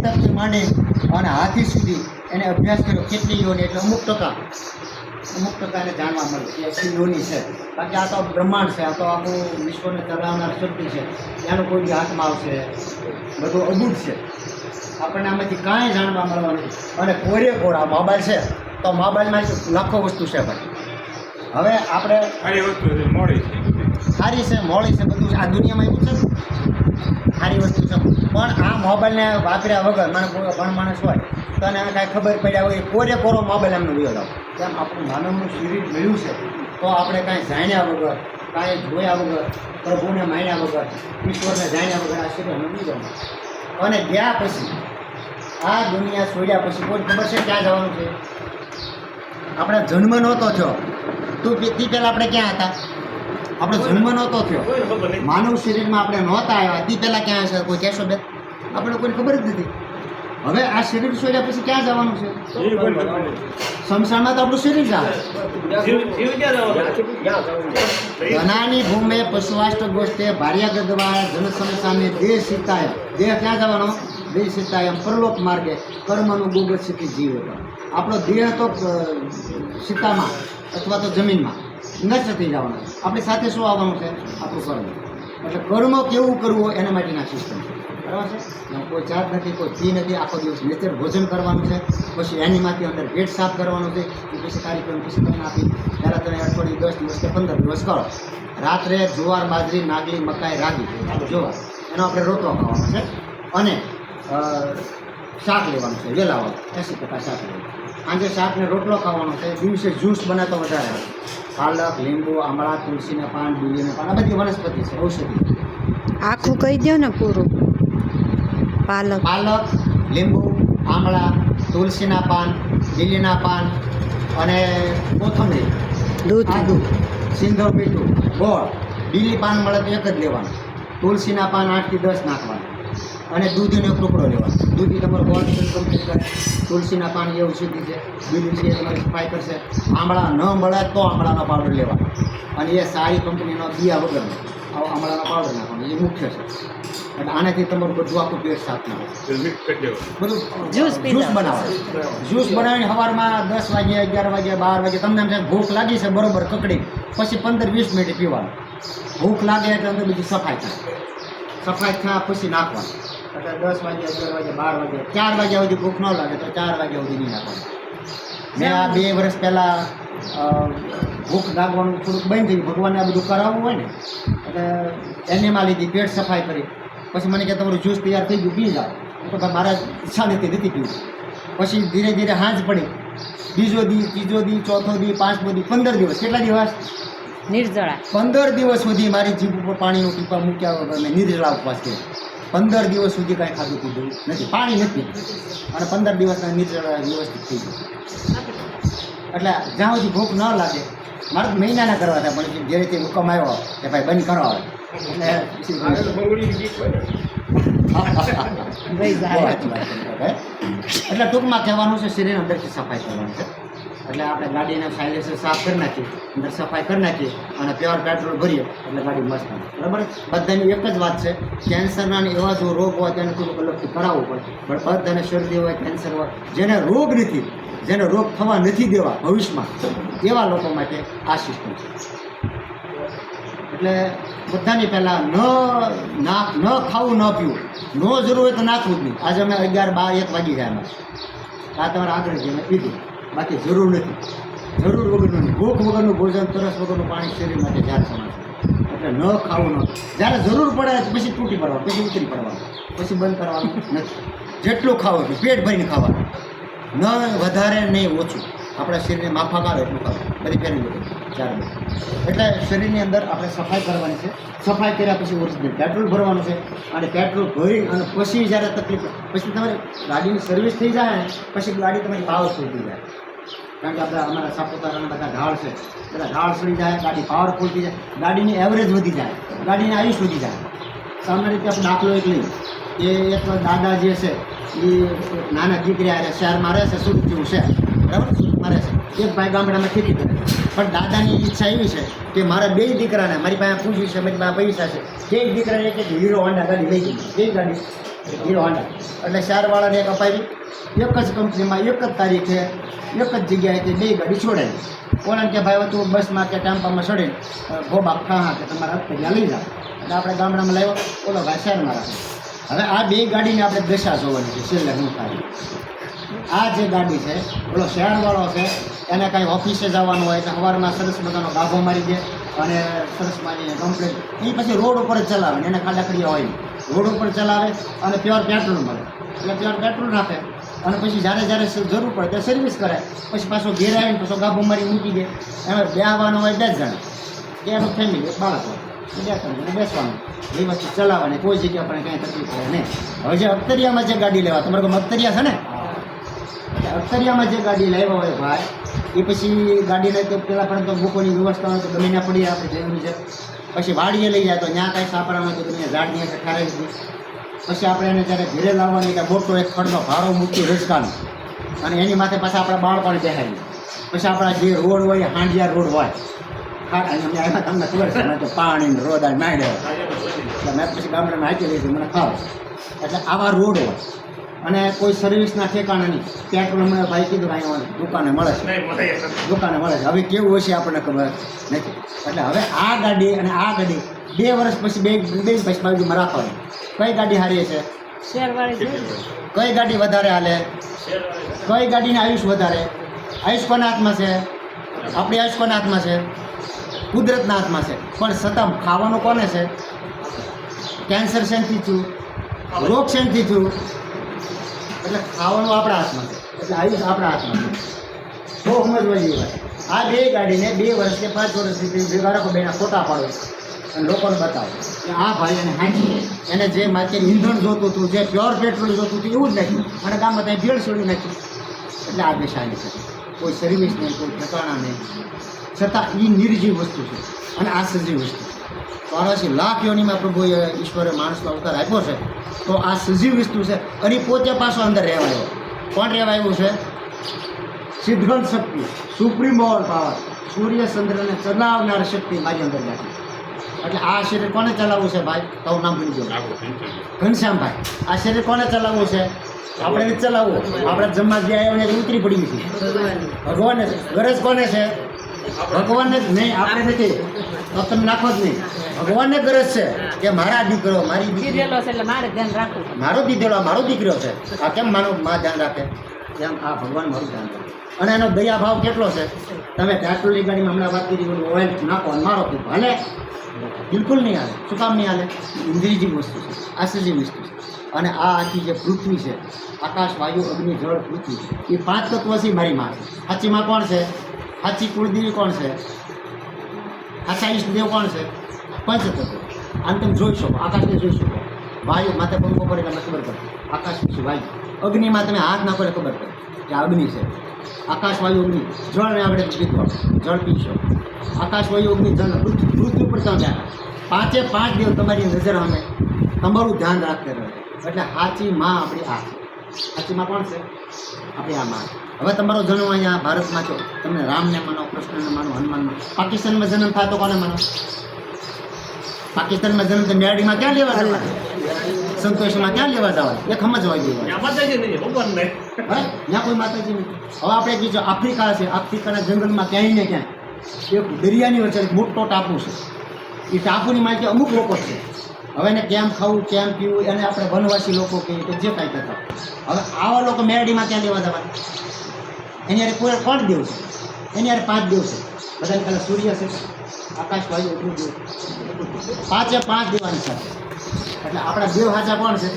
તકથી માંડી અને હાથી સુધી એને અભ્યાસ કર્યો. કેટલી યોની? એટલે અમુક ટકા. અમુક ટકાને જાણવા મળે. કે એટલી યોની છે. બાકી આ તો બ્રહ્માંડ છે. આ તો આખું વિશ્વને ચલાવનાર શક્તિ છે. એનો કોઈ હાથમાં આવશે. બધું અદભુત છે. આપણને આમાંથી કાંઈ જાણવા મળવા નથી. અને કોરે કોરા મોબાઈલ છે. તો મોબાઈલમાં લાખો વસ્તુ છે ભાઈ. હવે આપણે સારી વસ્તુ છે મોડી છે. સારી છે મોડી છે. બધું આ દુનિયામાં એવું છે? સારી વસ્તુ છે. પણ આ મોબાઈલને વાપર્યા વગર મને ભણ માણસ હોય, તો એને કાંઈ ખબર પડ્યા હોય કોરે કોરો મોબાઈલ એમનો વિયો તેમ આપણું માનવનું શરીર મળ્યું છે, તો આપણે કાંઈ જાણ્યા વગર, કાંઈ જોયા વગર, પ્રભુને માણ્યા વગર, ઈશ્વરને જાણ્યા વગર આ શરીર અમે નહીં અને ગયા પછી, આ દુનિયા છોડ્યા પછી કોઈ ખબર છે ક્યાં જવાનું છે? આપણે જન્મ નહોતો થયો. તું તી પહેલાં આપણે ક્યાં હતા? આપણો જન્મ નહોતો થયો. માનવ શરીરમાં આપણે નહોતા આવ્યા. તે પહેલાં ક્યાં છે કોઈ કહેશો બે આપણે કોઈને ખબર જ નથી. હવે આ શરીર છોડ્યા પછી ક્યાં જવાનું છે. શમશાનમાં તો આપણું શરીર જાય ધનાની ભૂમે પશુવાષ્ટ ગોષ્ઠે ભાર્યા ગદવા જન સમસામે દેહ સીતાય દેહ ક્યાં જવાનો? દેહ સીતાયમ પરલોક માર્ગે કર્મનું ગુગત શીખી જીવે આપણો દેહ તો સીતામાં અથવા તો જમીનમાં. નષ્ટ થઈ જવાના આપણે સાથે શું આવવાનું છે? આપણું કર્મ એટલે કર્મ કેવું કરવું એના માટેના સિસ્ટમ બરાબર છે? કોઈ જાત નથી, કોઈ ફી નથી. આખો દિવસ નેચર ભોજન કરવાનું છે. પછી એનીમાંથી અંદર પેટ સાફ કરવાનું છે. એ પછી કાર્યક્રમ પછી તમને આપી ત્યારે તમે અઠવાડિયે દસ દિવસ કે પંદર દિવસ કરો. રાત્રે જુવાર, બાજરી, નાગલી, મકાઈ, રાગી. જુવાર એનો આપણે રોટલો ખાવાનો છે. અને શાક લેવાનું છે. વેલાવાનું એસી ટકા શાક લેવાનું આજે શાક ને રોટલો ખાવાનો છે. દિવસે જ્યુસ બનાવતો વધારે. પાલક લીંબુ આમળા તુલસીના પાન બીલીના પાન આ બધી વનસ્પતિ છે ઔષધિ. આખું કહી દો ને પૂરું. પાલક. પાલક લીંબુ આમળા તુલસીના પાન લીલીના પાન અને કોથમીર. દૂધ. આદુ સિંધો મીઠું ગોળ. લીલી પાન મળે તો એક જ લેવાનું. તુલસીના પાન આઠથી દસ નાખવાના. અને દૂધનો એક ટુકડો લેવાનો. દૂધી તમારો ગોળ કમ્પ્લીટ કરે તુલસીના પાણી એવું ઔષધિ છે બીજું. છે તમારી સફાઈ કરશે. આમળા ન મળે તો આમળાનો પાવડર લેવા અને એ સારી કંપનીનો બિયા વગરનો. આવો આમળાનો પાવડર નાખવાનો. એ મુખ્ય છે. એટલે આનાથી તમારું બધું આખું પેટ સાફ ના હોય. બધું જ્યુસ પી જ્યુસ. બનાવો. જ્યુસ બનાવીને સવારમાં દસ વાગે અગિયાર વાગે બાર વાગે તમને એમ ભૂખ લાગી છે બરોબર કકડી. પછી પંદર વીસ મિનિટ પીવાનું. ભૂખ લાગે એટલે અંદર બધી સફાઈ થાય. સફાઈ થયા પછી નાખવાનું. એટલે દસ વાગે અગિયાર વાગે બાર વાગે ચાર વાગ્યા સુધી ભૂખ ન લાગે તો ચાર વાગ્યા સુધી નહીં નાખવાનું મેં આ બે વર્ષ પહેલાં ભૂખ લાગવાનું થોડુંક બંધ થયું. ભગવાનને આ બધું કરાવવું હોય ને એટલે એનેમાં લીધી પેટ સફાઈ કરી. પછી મને કે તમારું જ્યુસ તૈયાર થઈ ગયું પી જાઓ. તો મારા ઈચ્છા નથી નથી પીવું. પછી ધીરે ધીરે હાંજ પડી. બીજો દી ત્રીજો દી ચોથો દી પાંચમો દી પંદર દિવસ. કેટલા દિવસ? નિર્જળા. પંદર દિવસ સુધી મારી જીભ ઉપર પાણીનો ટીપા મૂક્યા વગર મેં નિર્જળા ઉપવાસ કર્યો. પંદર દિવસ સુધી કાંઈ ખાધું પીધું નથી પાણી નથી. અને પંદર દિવસના નીચે વ્યવસ્થિત થઈ ગયું એટલે જ્યાં સુધી ભૂખ ન લાગે મારે તો મહિનાના કરવા હતા પણ જે રીતે હુકમ આવ્યો કે ભાઈ બંધ કરો હવે એટલે પછી આ તો બંગડીની ગીત હોય ને. ભાઈ બહુ જાય. સાચી વાત કરી તમે. એટલે ટૂંકમાં કહેવાનું છે શરીર અંદરથી સફાઈ કરવાની છે એટલે આપણે ગાડીને સાઇલેન્સર સાફ કરી નાખીએ, અંદર સફાઈ કરી નાખીએ અને પ્યોર પેટ્રોલ ભરીએ, એટલે ગાડી મસ્ત બરાબર? બધાની એક જ વાત છે કેન્સરના એવા જો રોગ હોય તેને થોડુંક અલગથી કરાવવું પડે. પણ બધાને શરદી હોય કેન્સર હોય, જેને રોગ નથી, જેને રોગ થવા નથી દેવા ભવિષ્યમાં, એવા લોકો માટે આ સિસ્ટમ છે. એટલે બધાની પહેલાં ન, ના, ન ખાવું, ન પીવું. ન જરૂર હોય તો નાખવું જ નહીં. આજે અમે અગિયાર, બાર, એક વાગી ગયા આ તમારે આગળ મેં પીધું બાકી જરૂર નથી. જરૂર વગરનું નહીં. ભૂખ વગરનું ભોજન, તરસ વગરનું પાણી શરીર માટે જાત સમાજ. એટલે ન ખાવું ન. જ્યારે જરૂર પડે પછી તૂટી પડવાનું, પછી ઉતરી પડવાનું. પછી બંધ કરવાનું નથી. જેટલું ખાવું એટલું પેટ ભરીને ખાવાનું. ન વધારે નહીં ઓછું. આપણા શરીરને માફા આવે એટલું ખાવું. બધી પહેરી બધું ચાર એટલે શરીરની અંદર આપણે સફાઈ કરવાની છે. સફાઈ કર્યા પછી ઓરિજિનલ પેટ્રોલ ભરવાનું છે. અને પેટ્રોલ ભરી અને પછી જ્યારે તકલીફ પછી તમારી ગાડીની સર્વિસ થઈ જાય ને, પછી ગાડી તમારી પાવરફુલ થઈ જાય. કારણ કે આપણે અમારા સાપુતારાના બધા ઢાળ છે. બધા ઢાળ સડી જાય, ગાડી પાવરફુલ થઈ જાય. ગાડીની એવરેજ વધી જાય. ગાડીની આયુષ વધી જાય. સામાન્ય રીતે આપણે દાખલો એક લઈએ. એ એક દાદા જે છે એ નાના દીકરી શહેરમાં રહે છે, સુરત જેવું છે બરાબર? એક ભાઈ ગામડામાં ખેતી કરે. પણ દાદાની ઈચ્છા એવી છે કે મારા બે દીકરાને મારી પાસે પૂછ્યું છે, મારી પાસે પૈસા છે. એક દીકરાને એક એક હીરો હોન્ડા ગાડી લઈ ગઈ. બે ગાડી. Hero Honda. એટલે શહેરવાળાને એક અપાવી. એક જ કંપનીમાં એક જ તારીખે એક જ જગ્યાએથી બે ગાડી છોડાવી કોણ કે, ભાઈ તું બસમાં કે ટેમ્પામાં બાપ ગોબા હા, કે તમારા પૈસા લઈ જાઓ એટલે આપણે ગામડામાં લાવ્યો. ઓલો ભાઈ શહેરમાં રાખે. હવે આ બે ગાડીને આપણે દશા જોવાની છે. છેલ્લે હું થાય. આ જે ગાડી છે, ઓલો શહેરવાળો છે, એને કાંઈ ઓફિસે જવાનું હોય એટલે સવારમાં સરસ મજાનો ગાભો મારી દે અને સરસ મારીને કમ્પ્લેટ એ પછી રોડ ઉપર જ ચલાવે એને ખાડાકડીયા હોય. રોડ ઉપર ચલાવે અને પ્યોર પેટ્રોલ મળે. એટલે પ્યોર પેટ્રોલ નાખે અને પછી જ્યારે જ્યારે જરૂર પડે ત્યારે સર્વિસ કરે. પછી પાછો ઘેર આવીને પાછો ગાભો મારી મૂકી દે. એમાં બેહવાનો હોય બે જ જણ. કે એનું ફેમિલી બાળક હોય. બે જણ બેસવાનું. એ વસ્તુ ચલાવવાની કોઈ જગ્યા પણ કાંઈ તકલીફ પડે નહીં. હવે જે અખતરિયામાં જે ગાડી લેવા, તમારે અખ્તરિયા છે ને? અખ્તરિયામાં જે ગાડી લાવ્યા હોય ભાઈ, એ પછી ગાડીને તો પેલા પણ તો બુકોની વ્યવસ્થા હોય તો ગમે ત્યાં પડી આપણે જરૂરી છે પછી વાડીએ લઈ જાય તો ત્યાં કાંઈ સાપરામાં તો તમને ઝાડની ઠારે પછી આપણે એને જ્યારે ઘેરે લાવવાની, ત્યાં મોટો એક ખડનો ભારો મૂકી રજકાનો અને એની માથે પાછા આપણા બાળપણ બેહાડીએ પછી આપણા જે રોડ હોય, હાંડિયા રોડ હોય. અને તમને ખબર છે પાણી ને રોડ અને એટલે મેં પછી ગામડામાં હાકી લીધું, મને ખાવ. એટલે આવા રોડ હોય. અને કોઈ સર્વિસના ઠેકાણા નહીં. પેટ્રોલ હમણાં ભાઈ કીધું અહીંયા દુકાને મળે છે. દુકાને મળે છે. હવે કેવું હશે આપણને ખબર નથી. એટલે હવે આ ગાડી અને આ ગાડી બે વર્ષ પછી બે બે પછી મારા રાખવાની. કઈ ગાડી હારી છે? કઈ ગાડી વધારે હાલે? કઈ ગાડીને આયુષ વધારે? આયુષ કોના હાથમાં છે? આપણી આયુષ કોના હાથમાં છે? કુદરતના હાથમાં છે. પણ છતાં ખાવાનું કોને છે? કેન્સર શેનથી છું. રોગ શેનથી થયું એટલે ખાવાનું આપણા હાથમાં એટલે આયુષ આપણા હાથમાં છે. બહુ સમજવા જેવી આ બે ગાડીને બે વર્ષ કે પાંચ વર્ષથી બે બાળકો બેના ફોટા પાડો. અને લોકોને બતાવો. કે આ ભાઈ એને હાંચી એને જે માથે ઈંધણ જોતું હતું, જે પ્યોર પેટ્રોલ જોતું હતું, એવું જ નાખ્યું. અને ગામમાં ત્યાં ભેળ છોડી નાખ્યું. એટલે આ બેસાડી છે કોઈ સર્વિસ નહીં, કોઈ ઠેકાણા નહીં. છતાં એ નિર્જીવ વસ્તુ છે. અને આ સજીવ વસ્તુ છે. ચોરાસી લાખ યોનીમાં પ્રભુએ ઈશ્વરે માણસનો અવતાર આપ્યો છે. તો આ સજીવ વસ્તુ છે. અને પોતે પાછો અંદર રહેવાયો. કોણ રહેવાયું છે? સિદ્ધાંત શક્તિ. Supreme power power. સૂર્ય ચંદ્રને ચલાવનાર શક્તિ મારી અંદર રાખી. એટલે આ શરીર કોને ચલાવવું છે ભાઈ? તારું નામ ભૂલી ગયો. ઘનશ્યામભાઈ. આ શરીર કોને ચલાવવું છે? આપણે ચલાવવું. આપણે જમવા જે આવ્યા ને ઉતરી પડી છે ભગવાને. છે ગરજ કોને છે? ભગવાનને જ નહીં આપણે નથી તો તમે નાખો જ નહીં. ભગવાનને ગરજ છે કે મારા દીકરો મારી દીકરી. કીધેલો છે એટલે મારે મારો દીધેલો મારો દીકરો છે. આ કેમ માનો માં ધ્યાન રાખે? કેમ? આ ભગવાન મારું ધ્યાન રાખે. અને એનો દયા ભાવ કેટલો છે? તમે પેટ્રોલની ગાડીમાં હમણાં વાત કરી ઓઇલ નાખો મારો પીવો ભલે. બિલકુલ નહીં હાલે. શું કામ નહીં હાલે? ઇન્દ્રિયજી વસ્તુ છે. આશ્ચર્ય વસ્તુ છે. અને આ આખી જે પૃથ્વી છે આકાશ વાયુ અગ્નિ જળ પૃથ્વી એ પાંચ તત્વ છે મારી માં છે. સાચી માં કોણ છે? સાચી કુળદેવી કોણ છે? સાચા ઈષ્ટદેવ કોણ છે? પંચતત્વ. આમ તમે જોઈ શકો, આકાશને જોઈ શકો. વાયુ માથે પંખો પડે તમને ખબર પડે. આકાશ પછી વાયુ. અગ્નિમાં તમે હાથ નાખો એટલે ખબર પડે કે અગ્નિ છે. આકાશ, વાયુ, અગ્નિ. જળને આપણે. પીધો જળ પીશો. આકાશ, વાયુ, અગ્નિ, જળ. પૃથ્વી પૃથ્વી ઉપર તમે પાંચે પાંચ દેવ તમારી નજર અમે તમારું ધ્યાન રાખતે રહે. એટલે સાચી માં આપણી આ. સાચી માં કોણ છે? આપણી આ માં. હવે તમારો જન્મ અહીંયા ભારતમાં છો. તમને રામને માનો કૃષ્ણને માનો હનુમાન માનો. પાકિસ્તાનમાં જન્મ થાય તો કોને માનો? પાકિસ્તાનમાં જન્મ તો મેળીમાં ક્યાં લેવા જવા સંતોષમાં ક્યાં લેવા જવા એ સમજવા જેવું હા ત્યાં કોઈ માતાજી નથી હવે આપણે કીધું આફ્રિકા છે આફ્રિકાના જંગલમાં ક્યાંય ને ક્યાંય એક દરિયાની વચ્ચે મોટો ટાપુ છે. એ ટાપુની માહિતી અમુક લોકો છે. હવે એને કેમ ખાવું, કેમ પીવું, એને આપણે વનવાસી લોકો કહીએ કે જે કાંઈ કરતા હવે આવા લોકો મેરડીમાં ક્યાં લેવા જવાના? એની હારે પૂરે પાંચ દેવ છે? એની હારે પાંચ દિવસ બધાને પહેલાં સૂર્ય છે, આકાશ વાયુ એટલું દેવ પાંચે પાંચ દેવાની સાથે. એટલે આપણા દેવ હાચા કોણ છે?